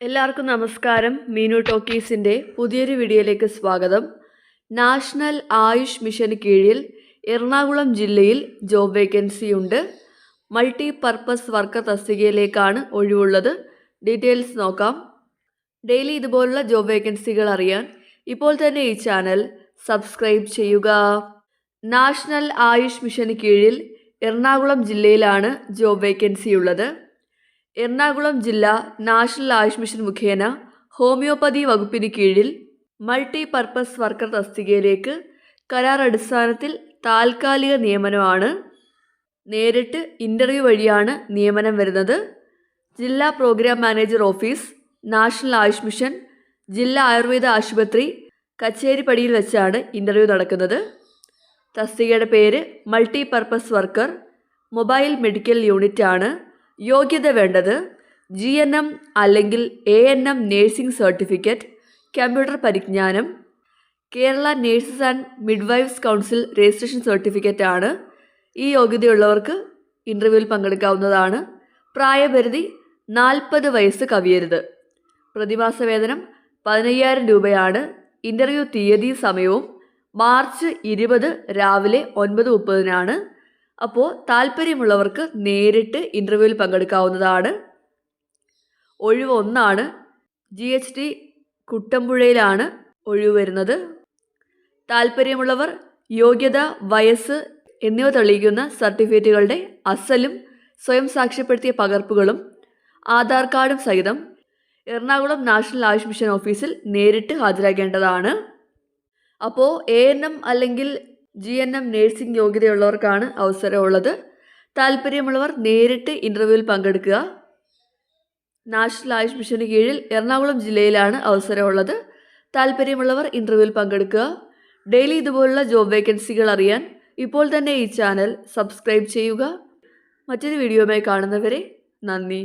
എല്ലാവർക്കും നമസ്കാരം. മീനു ടോക്കീസിന്റെ പുതിയൊരു വീഡിയോയിലേക്ക് സ്വാഗതം. നാഷണൽ ആയുഷ് മിഷന് കീഴിൽ എറണാകുളം ജില്ലയിൽ ജോബ് വേക്കൻസി ഉണ്ട് മൾട്ടി പർപ്പസ് വർക്കർ തസ്തികയിലേക്കാണ് ഒഴിവുള്ളത്. ഡീറ്റെയിൽസ് നോക്കാം. ഡെയിലി ഇതുപോലുള്ള ജോബ് വേക്കൻസികൾ അറിയാൻ ഇപ്പോൾ തന്നെ ഈ ചാനൽ സബ്സ്ക്രൈബ് ചെയ്യുക. നാഷണൽ ആയുഷ് മിഷന് കീഴിൽ എറണാകുളം ജില്ലയിലാണ് ജോബ് വേക്കൻസി ഉള്ളത് എറണാകുളം ജില്ലാ നാഷണൽ ആയുഷ് മിഷൻ മുഖേന ഹോമിയോപ്പതി വകുപ്പിന് കീഴിൽ മൾട്ടി പർപ്പസ് വർക്കർ തസ്തികയിലേക്ക് കരാർ അടിസ്ഥാനത്തിൽ താൽക്കാലിക നിയമനമാണ് നേരിട്ട് ഇന്റർവ്യൂ വഴിയാണ് നിയമനം വരുന്നത്. ജില്ലാ programme manager office national Ayush mission ജില്ലാ ആയുർവേദ ആശുപത്രി കച്ചേരിപ്പടിയിൽ വെച്ചാണ് ഇന്റർവ്യൂ നടക്കുന്നത്. തസ്തികയുടെ പേര് multi purpose worker mobile medical unit ആണ് യോഗ്യത വേണ്ടത് ജി എൻ എം അല്ലെങ്കിൽ A N M nursing certificate computer പരിജ്ഞാനം Kerala nurses and midwives council registration certificate ആണ്. ഈ യോഗ്യതയുള്ളവർക്ക് ഇന്റർവ്യൂവിൽ പങ്കെടുക്കാവുന്നതാണ്. പ്രായപരിധി നാൽപ്പത് വയസ്സ് കവിയരുത്. പ്രതിമാസ വേതനം പതിനയ്യായിരം രൂപയാണ്. ഇന്റർവ്യൂ തീയതി സമയവും മാർച്ച് ഇരുപത് രാവിലെ ഒൻപത് മുപ്പതിനാണ്. അപ്പോൾ താല്പര്യമുള്ളവർക്ക് നേരിട്ട് ഇന്റർവ്യൂവിൽ പങ്കെടുക്കാവുന്നതാണ്. ഒഴിവ് ഒന്നാണ്. ജി എച്ച് ടി കുട്ടമ്പുഴയിലാണ് ഒഴിവ് വരുന്നത്. താല്പര്യമുള്ളവർ യോഗ്യത വയസ്സ് എന്നിവ തെളിയിക്കുന്ന സർട്ടിഫിക്കറ്റുകളുടെ അസലും സ്വയം സാക്ഷ്യപ്പെടുത്തിയ പകർപ്പുകളും ആധാർ കാർഡും സഹിതം എറണാകുളം നാഷണൽ ആയുഷ് മിഷൻ ഓഫീസിൽ നേരിട്ട് ഹാജരാക്കേണ്ടതാണ് അപ്പോൾ എ എൻ എം അല്ലെങ്കിൽ ജി എൻ എം നേഴ്സിംഗ് യോഗ്യതയുള്ളവർക്കാണ് അവസരമുള്ളത്. താല്പര്യമുള്ളവർ നേരിട്ട് ഇന്റർവ്യൂവിൽ പങ്കെടുക്കുക. നാഷണൽ ആയുഷ് മിഷന് കീഴിൽ എറണാകുളം ജില്ലയിലാണ് അവസരമുള്ളത്. താല്പര്യമുള്ളവർ ഇന്റർവ്യൂവിൽ പങ്കെടുക്കുക. ഡെയിലി ഇതുപോലുള്ള ജോബ് വേക്കൻസികൾ അറിയാൻ ഇപ്പോൾ തന്നെ ഈ ചാനൽ സബ്സ്ക്രൈബ് ചെയ്യുക. മറ്റൊരു വീഡിയോയുമായി കാണുന്നവരെ നന്ദി.